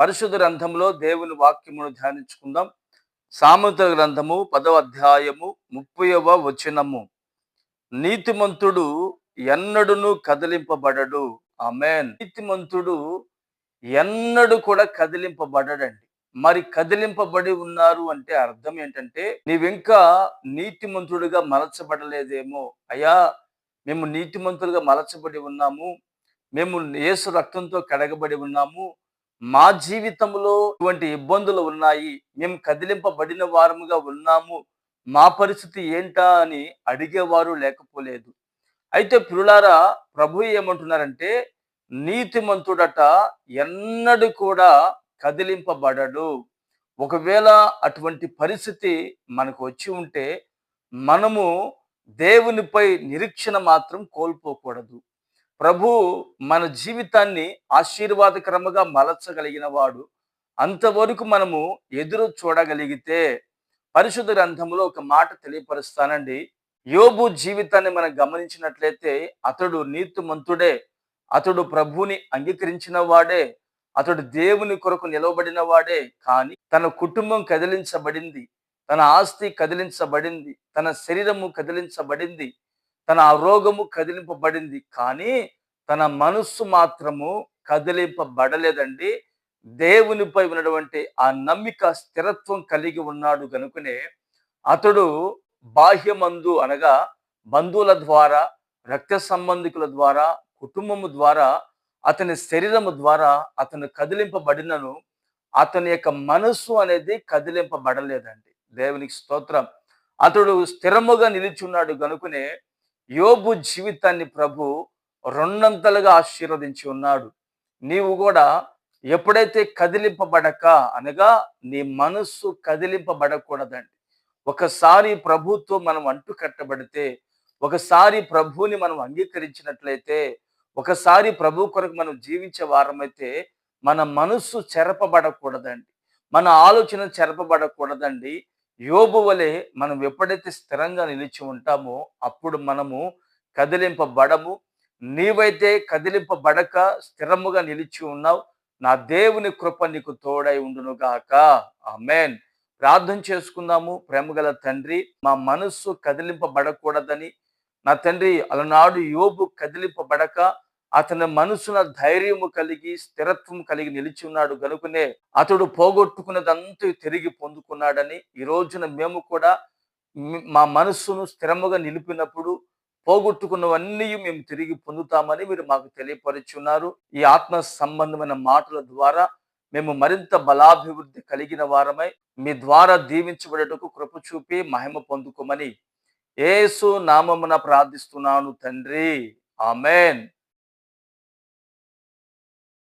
పరిశుద్ధ గ్రంథంలో దేవుని వాక్యమును ధ్యానించుకుందాం. సామెతల గ్రంథము పదవ అధ్యాయము ముప్పైవ వచనము. నీతిమంతుడు ఎన్నడును కదిలింపబడడు. ఆమెన్. నీతిమంతుడు ఎన్నడు కూడా కదిలింపబడడండి. మరి కదిలింపబడి ఉన్నారు అంటే అర్థం ఏంటంటే నీవింకా నీతిమంతుడిగా మలచబడలేదేమో. అయ్యా మేము నీతిమంతులుగా మలచబడి ఉన్నాము. మేము యేసు రక్తంతో కడగబడి ఉన్నాము. మా జీవితంలో ఇటువంటి ఇబ్బందులు ఉన్నాయి. మేము కదిలింపబడిన వారముగా ఉన్నాము. మా పరిస్థితి ఏంటా అని అడిగేవారు లేకపోలేదు. అయితే పిల్లారా ప్రభు ఏమంటున్నారంటే నీతిమంతుడట ఎన్నడూ కూడా కదిలింపబడడు. ఒకవేళ అటువంటి పరిస్థితి మనకు వచ్చి ఉంటే మనము దేవునిపై నిరీక్షణ మాత్రం కోల్పోకూడదు. ప్రభు మన జీవితాన్ని ఆశీర్వాదకరముగా మలచగలిగిన వాడు. అంతవరకు మనము ఎదురు చూడగలిగితే పరిశుద్ధ గ్రంథంలో ఒక మాట తెలియపరుస్తానండి. యోబు జీవితాన్ని మనం గమనించినట్లయితే అతడు నీతిమంతుడే అతడు ప్రభుని అంగీకరించిన వాడే అతడు దేవుని కొరకు నిలవబడిన వాడే కానీ తన కుటుంబం కదిలించబడింది తన ఆస్తి కదిలించబడింది తన శరీరము కదిలించబడింది తన ఆరోగము కదిలింపబడింది కానీ తన మనస్సు మాత్రము కదిలింపబడలేదండి. దేవునిపై ఉన్నటువంటి ఆ నమ్మిక స్థిరత్వం కలిగి ఉన్నాడు కనుకనే అతడు బాహ్యమందు అనగా బంధువుల ద్వారా రక్త సంబంధికుల ద్వారా కుటుంబము ద్వారా అతని శరీరము ద్వారా అతను కదిలింపబడినను అతని యొక్క మనస్సు అనేది కదిలింపబడలేదండి. దేవునికి స్తోత్రం. అతడు స్థిరముగా నిలిచున్నాడు కనుకనే యోబు జీవితాన్ని ప్రభు రెండంతలుగా ఆశీర్వదించి ఉన్నాడు. నీవు కూడా ఎప్పుడైతే కదిలింపబడక అనగా నీ మనస్సు కదిలింపబడకూడదండి. ఒకసారి ప్రభుతో మనం అంటు కట్టబడితే ఒకసారి ప్రభుని మనం అంగీకరించినట్లయితే ఒకసారి ప్రభు కొరకు మనం జీవించే వారమైతే మన మనస్సు చెరపబడకూడదండి. మన ఆలోచన చెరపబడకూడదండి. యోబు వలె మనం ఎప్పుడైతే స్థిరంగా నిలిచి ఉంటామో అప్పుడు మనము కదిలింపబడము. నీవైతే కదిలింపబడక స్థిరముగా నిలిచి ఉన్నావు. నా దేవుని కృప నీకు తోడై ఉండునుగాక ఆమెన్. ప్రార్థన చేసుకుందాము. ప్రేమగల తండ్రి మా మనస్సు కదిలింపబడకూడదని. నా తండ్రి అలనాడు యోబు కదిలింపబడక అతని మనసున ధైర్యము కలిగి స్థిరత్వం కలిగి నిలిచి ఉన్నాడు. కనుకనే అతడు పోగొట్టుకున్నదంతా తిరిగి పొందుకున్నాడని ఈ రోజున మేము కూడా మా మనస్సును స్థిరముగా నిలిపినప్పుడు పోగొట్టుకున్నవన్నీ మేము తిరిగి పొందుతామని మీరు మాకు తెలియపరుచున్నారు. ఈ ఆత్మ సంబంధమైన మాటల ద్వారా మేము మరింత బలాభివృద్ధి కలిగిన వారమై మీ ద్వారా దీవించబడటకు కృప చూపి మహిమ పొందుకోమని ఏసు నామమున ప్రార్థిస్తున్నాను తండ్రి. ఆమెన్.